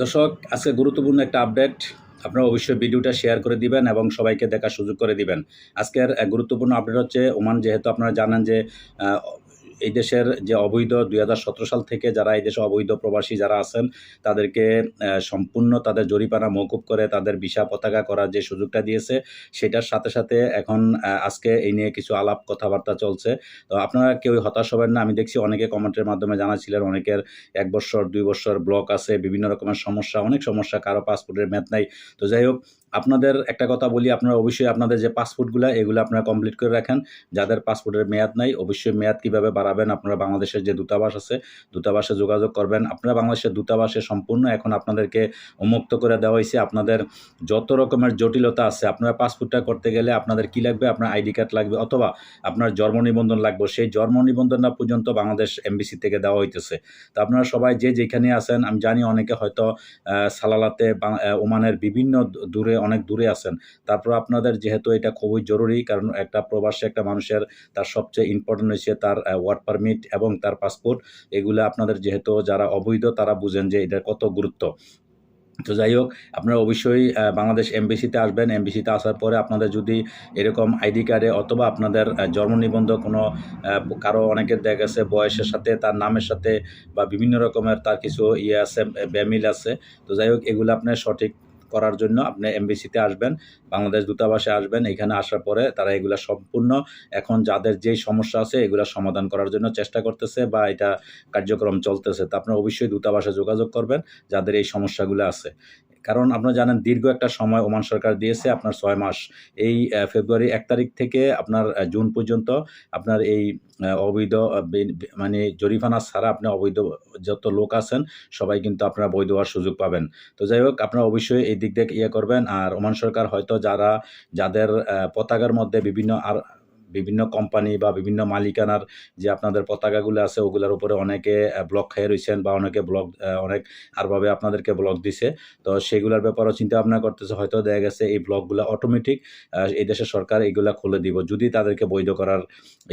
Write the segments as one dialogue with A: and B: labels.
A: দর্শক, আজকে গুরুত্বপূর্ণ একটা আপডেট আপনারা অবশ্যই ভিডিওটা শেয়ার করে দিবেন এবং সবাইকে দেখার সুযোগ করে দিবেন। আজকের গুরুত্বপূর্ণ আপডেট হচ্ছে, ওমান, যেহেতু আপনারা জানেন যে এই দেশের যে অবৈধ দুই হাজার সতেরো সাল থেকে যারা এই দেশে অবৈধ প্রবাসী যারা আছেন, তাদেরকে সম্পূর্ণ তাদের জরিপানা মৌকুব করে তাদের ভিসা পতাকা করার যে সুযোগটা দিয়েছে, সেটার সাথে সাথে এখন আজকে এই নিয়ে কিছু আলাপ কথাবার্তা চলছে। তো আপনারা কেউ হতাশ হবেন না, আমি দেখছি অনেকে কমেন্টের মাধ্যমে জানাচ্ছিলেন অনেকের এক বছর, দুই বছর ব্লক আছে, বিভিন্ন রকমের সমস্যা, অনেক সমস্যা, কারও পাসপোর্টের ম্যাথ নাই। তো যাই হোক আপনাদের একটা কথা বলি, আপনারা অবশ্যই আপনাদের যে পাসপোর্টগুলো, এগুলো আপনারা কমপ্লিট করে রাখেন। যাদের পাসপোর্টের মেয়াদ নাই, অবশ্যই মেয়াদ কীভাবে বাড়াবেন, আপনারা বাংলাদেশের যে দূতাবাস আছে, দূতাবাসে যোগাযোগ করবেন। আপনারা বাংলাদেশের দূতাবাসে সম্পূর্ণ এখন আপনাদেরকে উন্মুক্ত করে দেওয়া হয়েছে। আপনাদের যত রকমের জটিলতা আছে, আপনারা পাসপোর্টটা করতে গেলে আপনাদের কি লাগবে? আপনার আইডি কার্ড লাগবে অথবা আপনার জন্ম নিবন্ধন লাগবে। সেই জন্ম নিবন্ধনটা পর্যন্ত বাংলাদেশ এমবিসি থেকে দেওয়া হইতেছে। তো আপনারা সবাই যে যেখানে আছেন, আমি জানি অনেকে হয়তো সালালাতে ওমানের বিভিন্ন দূরে অনেক দূরে আছেন। তারপর আপনাদের যেহেতু এটা খুবই জরুরি, কারণ একটা প্রবাসী, একটা মানুষের তার সবচেয়ে ইম্পর্টেন্ট হচ্ছে তার ওয়ার্ক পারমিট এবং তার পাসপোর্ট এগুলো আপনাদের যেহেতু যারা অবৈধ, তারা বুঝেন যে এটার কত গুরুত্ব। তো যাই হোক, আপনারা অবশ্যই বাংলাদেশ এমবিসিতে আসবেন। এমবিসিতে আসার পরে আপনাদের যদি এরকম আইডি কার্ডে অথবা আপনাদের জন্ম নিবন্ধ কোনো কারও অনেকের দেখা গেছে বয়সের সাথে, তার নামের সাথে বা বিভিন্ন রকমের তার কিছু ইয়ে আছে ব্যামিল আছে। তো যাই হোক, এগুলো আপনার সঠিক করার জন্য আপনি এমবিসিতে আসবেন, বাংলাদেশ দূতাবাসে আসবেন, এখানে আসার পরে তারা এগুলো সম্পূর্ণ এখন যাদের যেই সমস্যা আছে এগুলো সমাধান করার জন্য চেষ্টা করতেছে বা এটা কার্যক্রম চলতেছে। তা আপনারা অবশ্যই দূতাবাসে যোগাযোগ করবেন, যাদের এই সমস্যাগুলো আছে। কারণ আপনারা জানেন দীর্ঘ একটা সময় ওমান সরকার দিয়েছে আপনার ছয় মাস। এই ফেব্রুয়ারি এক তারিখ থেকে আপনার জুন পর্যন্ত আপনার এই অবৈধ মানে জরিফানা ছাড়া আপনি অবৈধ যত লোক আছেন সবাই কিন্তু আপনারা বৈধ হওয়ার সুযোগ পাবেন। তো যাই হোক, আপনারা অবশ্যই এই দিক থেকে ইয়ে করবেন। আর ওমান সরকার হয়তো যারা, যাদের পতাকার মধ্যে বিভিন্ন আর বিভিন্ন কোম্পানি বা বিভিন্ন মালিকানার যে আপনাদের পতাকাগুলো আছে, ওগুলোর উপরে অনেকে ব্লক খেয়ে রয়েছেন বা অনেকে ব্লক অনেক আরভাবে আপনাদেরকে ব্লক দিছে। তো সেগুলোর ব্যাপারেও চিন্তা ভাবনা করতেছে। হয়তো দেখা গেছে এই ব্লকগুলো অটোমেটিক এই দেশের সরকার এগুলা খুলে দিব। যদি তাদেরকে বৈধ করার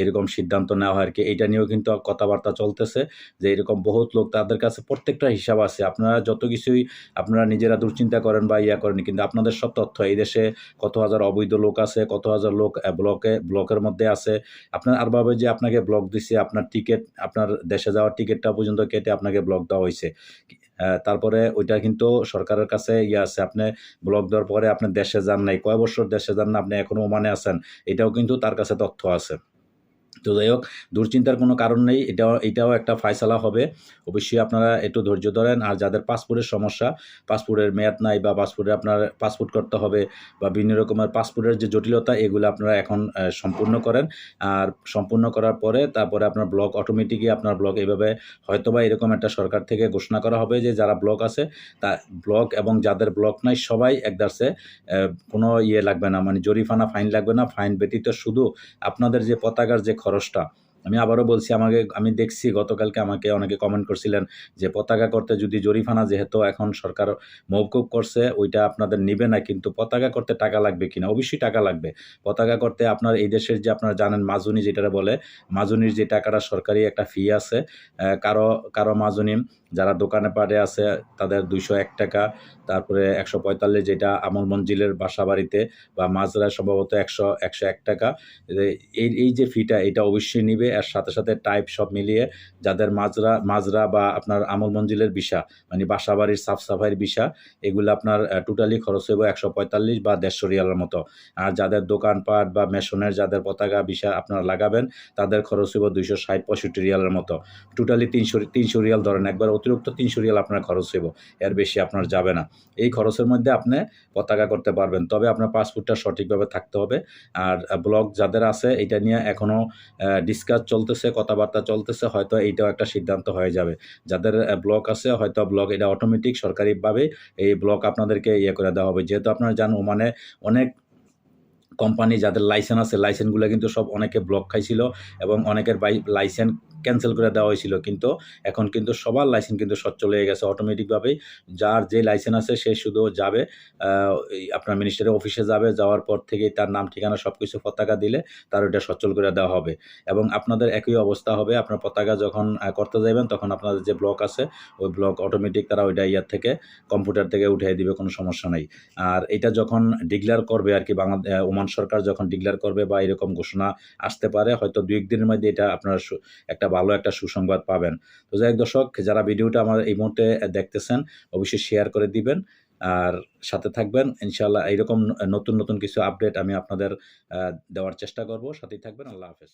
A: এরকম সিদ্ধান্ত নেওয়া হয় আর কি এইটা নিয়েও কিন্তু কথাবার্তা চলতেছে যে এরকম বহুত লোক তাদের কাছে প্রত্যেকটা হিসাব আছে। আপনারা যত কিছুই আপনারা নিজেরা দুশ্চিন্তা করেন বা ইয়া করেন, কিন্তু আপনাদের সব তথ্য, এই দেশে কত হাজার অবৈধ লোক আছে, কত হাজার লোক ব্লকে ব্লকের মধ্যে আছে। আপনার আর ভাবে যে আপনাকে ব্লক দিছে, আপনার টিকিট আপনার দেশে যাওয়ার টিকিটটা পর্যন্ত কেটে আপনাকে ব্লক দেওয়া হয়েছে তারপরে ওইটা কিন্তু সরকারের কাছে ইয়ে আছে। আপনি ব্লক দেওয়ার পরে আপনি দেশে যান নাই, কয় বছর দেশে যান না, আপনি এখনও মানে আছেন, এটাও কিন্তু তার কাছে তথ্য আছে। তো যাই হোক, দুশ্চিন্তার কোনো কারণ নেই, এটাও এটাও একটা ফায়সালা হবে। অবশ্যই আপনারা একটু ধৈর্য ধরেন, আর যাদের পাসপোর্টের সমস্যা, পাসপোর্টের মেয়াদ নাই বা পাসপোর্টে আপনার পাসপোর্ট করতে হবে বা বিভিন্ন রকমের পাসপোর্টের যে জটিলতা, এগুলো আপনারা এখন সম্পূর্ণ করেন। আর সম্পূর্ণ করার পরে তারপরে আপনার ব্লক অটোমেটিকই আপনার ব্লক এইভাবে হয়তোবা এরকম একটা সরকার থেকে ঘোষণা করা হবে যে যারা ব্লক আছে, তা ব্লক এবং যাদের ব্লক নাই, সবাই একদারসে কোনো ইয়ে লাগবে না মানে জরিফানা ফাইন লাগবে না। ফাইন ব্যতীত শুধু আপনাদের যে পতাকার যে খরচটা আমি আবারও বলছি, আমাকে, আমি দেখছি গতকালকে আমাকে অনেকে কমেন্ট করছিলেন যে, পতাকা করতে যদি জরিফানা যেহেতু এখন সরকার মৌকুব করছে, ওইটা আপনাদের নিবে না, কিন্তু পতাকা করতে টাকা লাগবে কিনা? অবশ্যই টাকা লাগবে। পতাকা করতে আপনার এই দেশের যে আপনারা জানেন মাজুনি যেটা বলে, মাজুনির যে টাকাটা সরকারি একটা ফি আছে কারও কারও মাজুনি যারা দোকানে পাড়ে আছে, তাদের দুইশো এক টাকা, তারপরে একশো পঁয়তাল্লিশ যেটা আমল মঞ্জিলের বাসা বাড়িতে বা মাজরা সম্ভবত একশো একশো এক টাকা, এই এই যে ফিটা এটা অবশ্যই নিবে আর সাথে সাথে টাইপ সব মিলিয়ে যাদের মাজরা মাজরা বা আপনার আমল মঞ্জিলের বিষা মানে বাসা বাড়ির সাফ সাফাইয়ের বিষা এগুলো আপনার টোটালি খরচ হইব একশো পঁয়তাল্লিশ বা দেড়শো রিয়ালের মতো। আর যাদের দোকানপাট বা মেশনের যাদের পতাকা বিষা আপনারা লাগাবেন, তাদের খরচ হইব দুইশো ষাট পঁয়ষট্টি রিয়ালের মতো। টোটালি তিনশো তিনশো রিয়াল ধরেন, একবার অতিরিক্ত তিনশো রিয়াল আপনার খরচ হইব, এর বেশি আপনার যাবে না। এই খরচের মধ্যে আপনি পতাকা করতে পারবেন, তবে আপনার পাসপোর্টটা সঠিকভাবে থাকতে হবে। আর ব্লগ যাদের আছে, এটা নিয়ে এখনও ডিসকাস চলতেছে, কথাবার্তা চলতেছে, হয়তো এইটাও একটা সিদ্ধান্ত হয়ে যাবে। যাদের ব্লক আছে, হয়তো ব্লক এটা অটোমেটিক সরকারিভাবে এই ব্লক আপনাদেরকে ইয়ে করে দেওয়া হবে। যেহেতু আপনারা জান মানে অনেক কোম্পানি যাদের লাইসেন্স আছে লাইসেন্সগুলো কিন্তু সব অনেকে ব্লক খাইছিল এবং অনেকের বাই লাইসেন্স ক্যান্সেল করে দেওয়া হয়েছিল। কিন্তু এখন কিন্তু সবার লাইসেন্স কিন্তু সচ্ছল হয়ে গেছে অটোমেটিকভাবেই যার যে লাইসেন্স আছে, সে শুধু যাবে আপনার মিনিস্টারের অফিসে যাবে, যাওয়ার পর থেকেই তার নাম, ঠিকানা সব কিছু পতাকা দিলে তার ওইটা সচ্ছল করে দেওয়া হবে। এবং আপনাদের একই অবস্থা হবে, আপনার পতাকা যখন করতে যাবেন তখন আপনাদের যে ব্লক আছে, ওই ব্লক অটোমেটিক তারা ওইটা ইয়ার থেকে কম্পিউটার থেকে উঠিয়ে দিবে, কোনো সমস্যা নেই। আর এটা যখন ডিক্লেয়ার করবে আর কি বাংলাদেশ ওমান সরকার যখন ডিক্লেয়ার করবে বা এরকম ঘোষণা আসতে পারে, হয়তো দুই একদিনের মধ্যে এটা আপনারা সু- একটা ভালো একটা সুসংবাদ পাবেন। তো যাই দর্শক, যারা ভিডিওটা আমার এই মুহূর্তে দেখতেছেন, অবশ্যই শেয়ার করে দিবেন। আর সাথে থাকবেন ইনশাল্লাহ এইরকম নতুন নতুন কিছু আপডেট আমি আপনাদের দেওয়ার চেষ্টা করব। সাথেই থাকবেন, আল্লাহ হাফেজ।